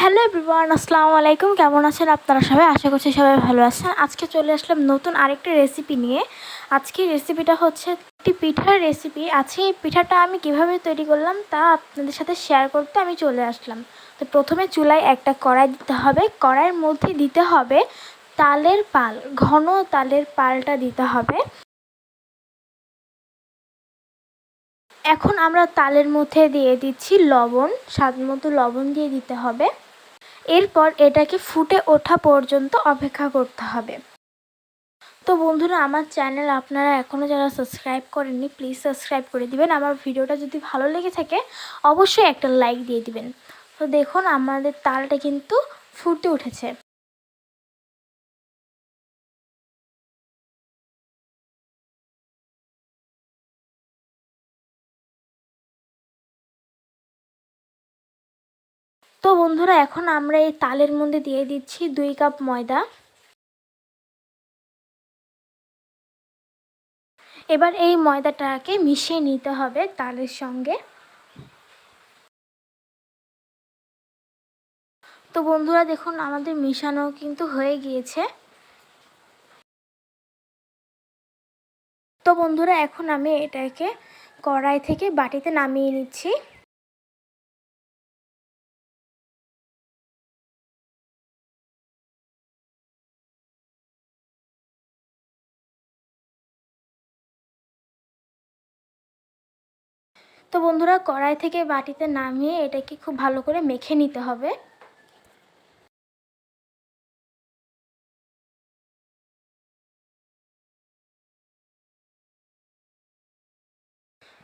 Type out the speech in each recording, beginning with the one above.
Hello everyone, আসসালামু আলাইকুম। কেমন আছেন আপনারা সবাই? আশা করছি সবাই ভালো আছেন। আজকে চলে আসলাম নতুন আরেকটি রেসিপি নিয়ে। আজকে রেসিপিটা হচ্ছে একটি পিঠার রেসিপি আছে এই পিঠাটা আমি কীভাবে তৈরি করলাম তা আপনাদের সাথে শেয়ার করতে আমি চলে আসলাম। তো প্রথমে চুলায় একটা কড়াই দিতে হবে। কড়াইয়ের মধ্যে দিতে হবে তালের পাল, ঘন তালের পালটা দিতে হবে। এখন আমরা তালের মধ্যে দিয়ে দিচ্ছি লবণ, স্বাদ মতো লবণ দিয়ে দিতে হবে। এরপর এটাকে ফুটে ওঠা পর্যন্ত অপেক্ষা করতে হবে। তো বন্ধুরা, আমার চ্যানেল আপনারা এখনও যারা সাবস্ক্রাইব করেননি প্লিজ সাবস্ক্রাইব করে দিবেন। আমার ভিডিওটা যদি ভালো লেগে থাকে, অবশ্যই একটা লাইক দিয়ে দিবেন। তো দেখুন, আমাদের তালটা কিন্তু ফুটে উঠেছে। তো বন্ধুরা, এখন আমরা এই তালের মধ্যে দিয়ে দিচ্ছি দুই কাপ ময়দা। এবার এই ময়দাটাকে মিশিয়ে নিতে হবে তালের সঙ্গে। তো বন্ধুরা, দেখুন আমাদের মিশানো কিন্তু হয়ে গিয়েছে। তো বন্ধুরা, এখন আমি এটাকে কড়াই থেকে বাটিতে নামিয়ে নিচ্ছি। তো বন্ধুরা, কড়াই থেকে বাটিতে নামিয়ে এটাকে খুব ভালো করে মেখে নিতে হবে।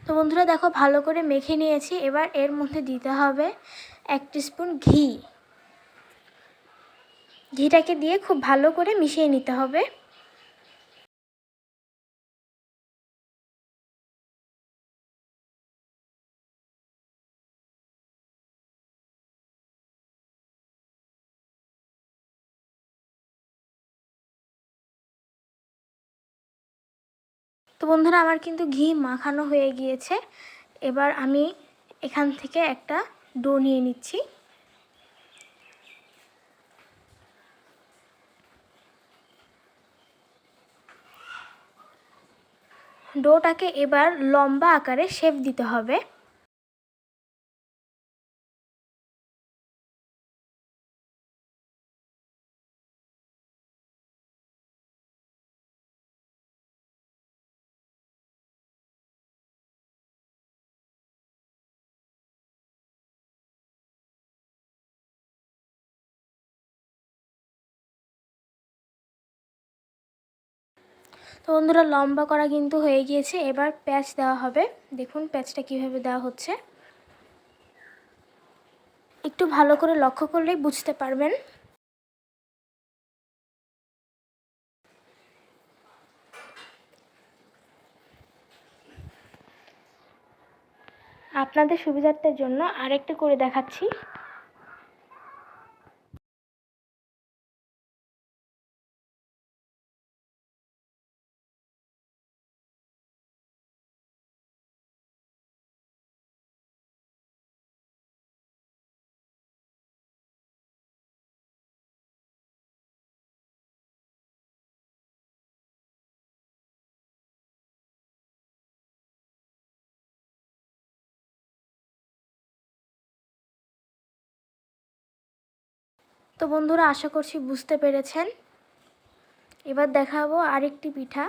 তো বন্ধুরা, দেখো, ভালো করে মেখে নিয়েছি। এবার এর মধ্যে দিতে হবে এক স্পুন ঘি। ঘিটাকে দিয়ে খুব ভালো করে মিশিয়ে নিতে হবে। তো বন্ধুরা, আমার কিন্তু ঘি মাখানো হয়ে গিয়েছে। এবার আমি এখান থেকে একটা ডো নিয়ে নিচ্ছি। ডোটাকে এবার লম্বা আকারে শেপ দিতে হবে। তো বন্ধুরা, লম্বা করা কিন্তু হয়ে গিয়েছে। এবার প্যাচ দেওয়া হবে। দেখুন প্যাচটা কীভাবে দেওয়া হচ্ছে। একটু ভালো করে লক্ষ্য করলেই বুঝতে পারবেন। আপনাদের সুবিধার্থের জন্য আরেকটু করে দেখাচ্ছি। তো বন্ধুরা আশা করছি বুঝতে পেরেছেন। এবার দেখাবো আরেকটি পিঠা।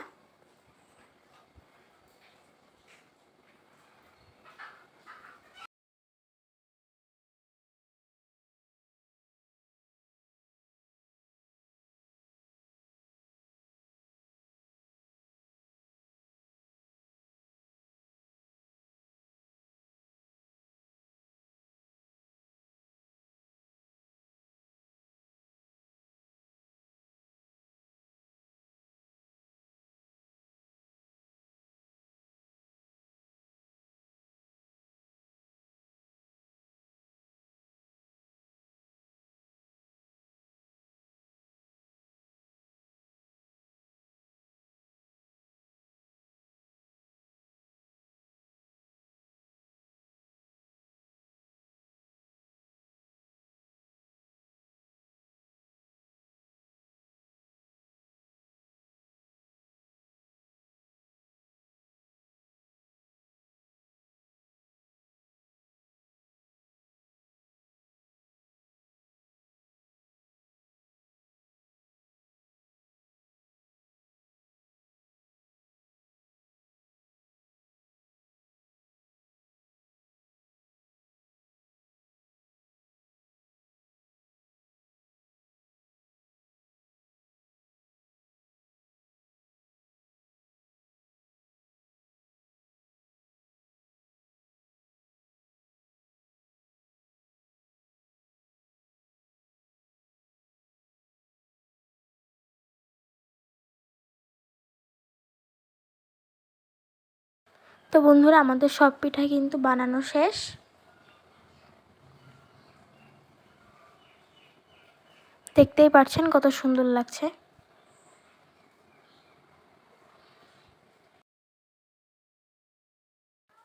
তো বন্ধুরা, আমাদের সব পিঠা কিন্তু বানানো শেষ। দেখতেই পাচ্ছেন কত সুন্দর লাগছে।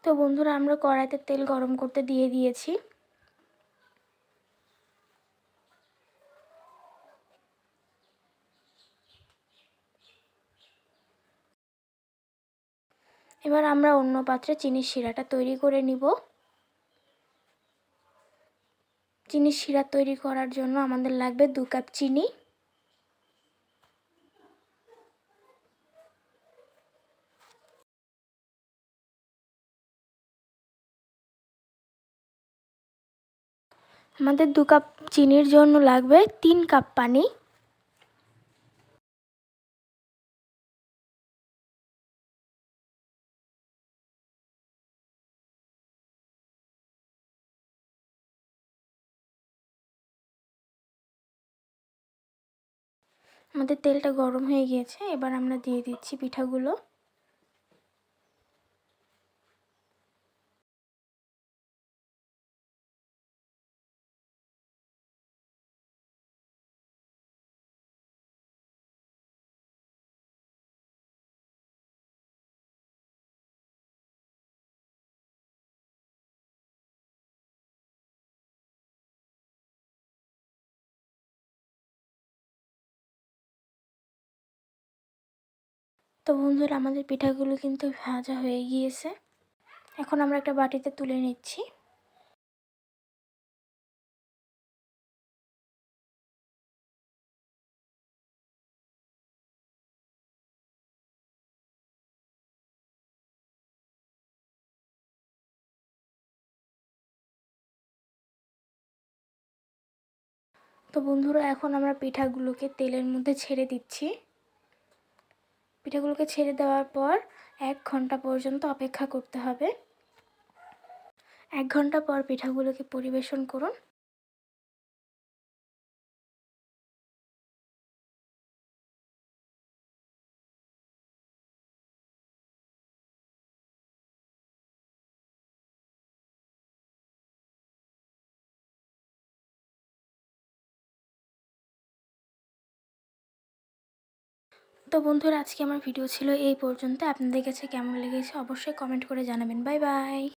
তো বন্ধুরা, আমরা কড়াইতে তেল গরম করতে দিয়ে দিয়েছি। এবার আমরা অন্য পাত্রে চিনির শিরাটা তৈরি করে নিব। চিনির শিরা তৈরি করার জন্য আমাদের লাগবে দু কাপ চিনি। আমাদের দু কাপ চিনির জন্য লাগবে তিন কাপ পানি। আমাদের তেলটা গরম হয়ে গিয়েছে এবার আমরা দিয়ে দিচ্ছি পিঠাগুলো। তো বন্ধুরা, আমাদের পিঠাগুলো কিন্তু ভাজা হয়ে গিয়েছে। এখন আমরা একটা বাটিতে তুলে নিচ্ছি। তো বন্ধুরা, এখন আমরা পিঠাগুলোকে তেলের মধ্যে ছেড়ে দিচ্ছি। পিঠাগুলোকে ছেড়ে দেওয়ার পর এক ঘণ্টা পর্যন্ত অপেক্ষা করতে হবে। এক ঘণ্টা পর পিঠাগুলোকে পরিবেশন করুন। তো বন্ধুরা, আজকে আমার ভিডিও ছিল এই পর্যন্ত। আপনাদের কাছে কেমন লেগেছে অবশ্যই কমেন্ট করে জানাবেন। Bye bye